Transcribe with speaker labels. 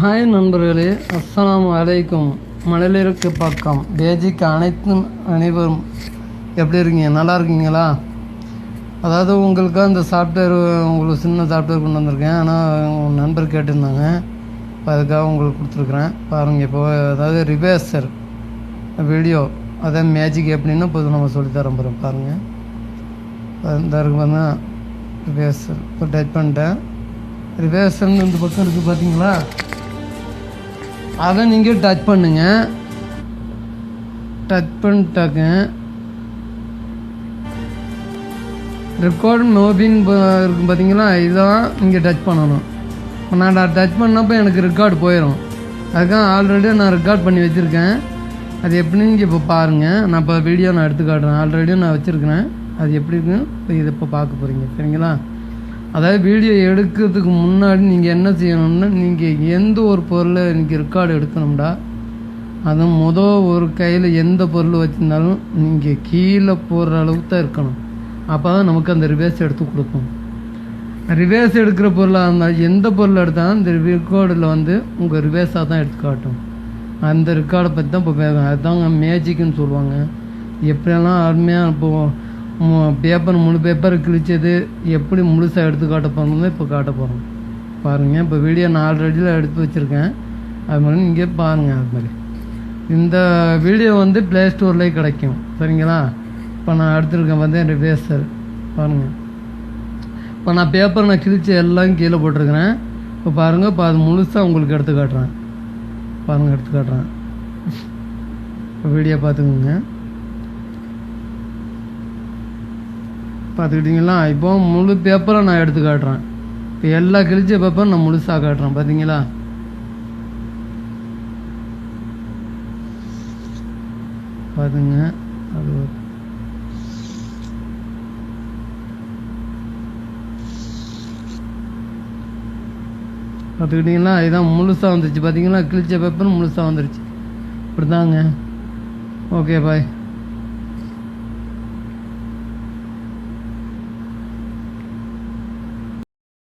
Speaker 1: hi நண்பர்களே அஸ்லாம் வலைக்கும் மழலிருக்கு பக்கம் பேஜிக்கு அனைத்தும் அனைவரும் எப்படி இருக்கீங்க நல்லா இருக்கீங்களா அதாவது உங்களுக்கு அந்த சாஃப்ட்வேர் உங்களுக்கு சின்ன சாஃப்ட்வேர் கொண்டு வந்திருக்கேன் ஆனால் உங்கள் நண்பர் கேட்டிருந்தாங்க இப்போ அதுக்காக உங்களுக்கு கொடுத்துருக்குறேன் பாருங்கள் இப்போ அதாவது ரிவேசர் வீடியோ அதான் மேஜிக் எப்படின்னா இப்போ நம்ம சொல்லித்தர போகிறோம் பாருங்கள் இந்த இருக்கு பார்த்தீங்கன்னா இப்போ டச் பண்ணிட்டேன் ரிவேசர்னு இந்த பக்கம் இருக்குது பார்த்தீங்களா அதை நீங்கள் டச் பண்ணுங்க டச் பண்ணிட்டாக்க ரெக்கார்ட் மோபின் இருக்கும் பார்த்தீங்களா இதான் நீங்கள் டச் பண்ணணும் நான் டச் பண்ணப்போ எனக்கு ரெக்கார்டு போயிடும் அதுக்காக ஆல்ரெடி நான் ரெக்கார்ட் பண்ணி வச்சுருக்கேன் அது எப்படின்னு இங்கே இப்போ பாருங்கள் நான் இப்போ வீடியோ நான் எடுத்து காட்டுறேன் ஆல்ரெடியும் நான் வச்சுருக்கிறேன் அது எப்படி இருக்குன்னு இதை இப்போ பார்க்க போகிறீங்க சரிங்களா அதாவது வீடியோ எடுக்கிறதுக்கு முன்னாடி நீங்கள் என்ன செய்யணும்னா நீங்கள் எந்த ஒரு பொருளை நீங்கள் ரெக்கார்டு எடுக்கணும்டா அது மொதல் ஒரு கையில் எந்த பொருள் வச்சுருந்தாலும் நீங்கள் கீழே போடுற அளவுக்கு தான் இருக்கணும் அப்போ தான் நமக்கு அந்த ரிவேர்ஸ் எடுத்து கொடுக்கும் ரிவேர்ஸ் எடுக்கிற பொருளாக இருந்தால் எந்த பொருள் எடுத்தாலும் இந்த ரெக்கார்டில் வந்து உங்கள் ரிவேர்ஸாக தான் எடுத்து காட்டும் அந்த ரெக்கார்டை பற்றி தான் இப்போ அதுதாங்க மேஜிக்குன்னு சொல்லுவாங்க எப்படியெல்லாம் அருமையாக இப்போது பேப்பர் முழு பேப்பர் கிழிச்சது எப்படி முழுசாக எடுத்து காட்ட போகிறோம்னு இப்போ காட்ட போகிறோம் பாருங்கள் இப்போ வீடியோ நான் ஆல்ரெடியில் எடுத்து வச்சுருக்கேன் அது மாதிரி இங்கே பாருங்கள் அது மாதிரி இந்த வீடியோ வந்து ப்ளே ஸ்டோர்லேயே கிடைக்கும் சரிங்களா இப்போ நான் எடுத்துருக்கேன் வந்து என் பேசர் பாருங்கள் இப்போ நான் பேப்பர் நான் கிழித்து எல்லாம் கீழே போட்டிருக்கிறேன் இப்போ பாருங்கள் இப்போ அது முழுசாக உங்களுக்கு எடுத்து காட்டுறேன் பாருங்கள் எடுத்து காட்டுறேன் இப்போ வீடியோ பார்த்துக்கோங்க பார்த்துக்கிட்டிங்களா இப்போ முழு பேப்பரை நான் எடுத்து காட்டுறேன் இப்போ எல்லா கிழிச்ச பேப்பரும் நான் முழுசாக காட்டுறேன் பார்த்தீங்களா பாருங்க அது பார்த்துக்கிட்டிங்களா இதுதான் முழுசாக வந்துருச்சு பார்த்தீங்களா கிழிச்ச பேப்பர் முழுசாக வந்துருச்சு இப்படி தாங்க ஓகே பாய்